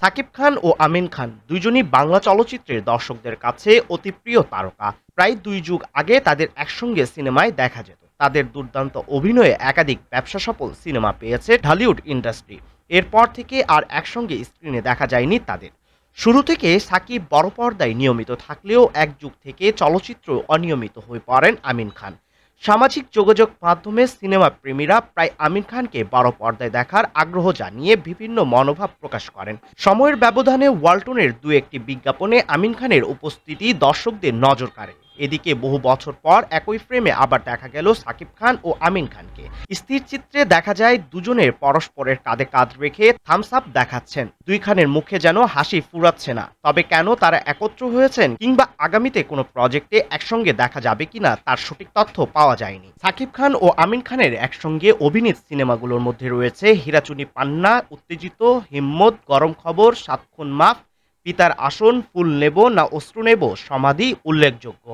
সাকিব খান ও আমিন খান দুইজনই বাংলা চলচ্চিত্রের দর্শকদের কাছে অতি প্রিয় তারকা। প্রায় দুই যুগ আগে তাদের একসঙ্গে সিনেমায় দেখা যেত। তাদের দুর্দান্ত অভিনয়ে একাধিক ব্যবসা সফল সিনেমা পেয়েছে ঢালিউড ইন্ডাস্ট্রি। এরপর থেকে আর একসঙ্গে স্ক্রিনে দেখা যায়নি তাদের। শুরু থেকে সাকিব বড় পর্দায় নিয়মিত থাকলেও এক যুগ থেকে চলচ্চিত্র অনিয়মিত হয়ে পড়েন আমিন খান। সামাজিক যোগাযোগ মাধ্যমে সিনেমা প্রেমীরা প্রায় আমির খানকে বড় পর্দায় দেখার আগ্রহ জানিয়ে বিভিন্ন মনোভাব প্রকাশ করেন। সময়ের ব্যবধানে ওয়ালটনের দু একটি বিজ্ঞাপনে আমিন খানের উপস্থিতি দর্শকদের নজর কাড়ে। এদিকে বহু বছর পর একই ফ্রেমে আবার দেখা গেল সাকিব খান ও আমিন খানকে। স্থির চিত্রে দেখা যায় দুজনের পরস্পরের কাঁধে কাঁধ রেখে থামস আপ দেখাচ্ছেন। দুই খানের মুখে যেন হাসি ফুরাচ্ছে না। তবে কেন তারা একত্র হয়েছেন কিংবা আগামীতে কোনো প্রজেক্টে একসঙ্গে দেখা যাবে কিনা তার সঠিক তথ্য পাওয়া যায়নি। সাকিব খান ও আমিন খানের একসঙ্গে অভিনীত সিনেমাগুলোর মধ্যে রয়েছে হীরাচুনি পান্না, উত্তেজিত, হিম্মত, গরম খবর সাতক্ষণ মাপ পিতার আসন, ফুল নেব না অশ্রু নেব, সমাধি, উল্লেখযোগ্য।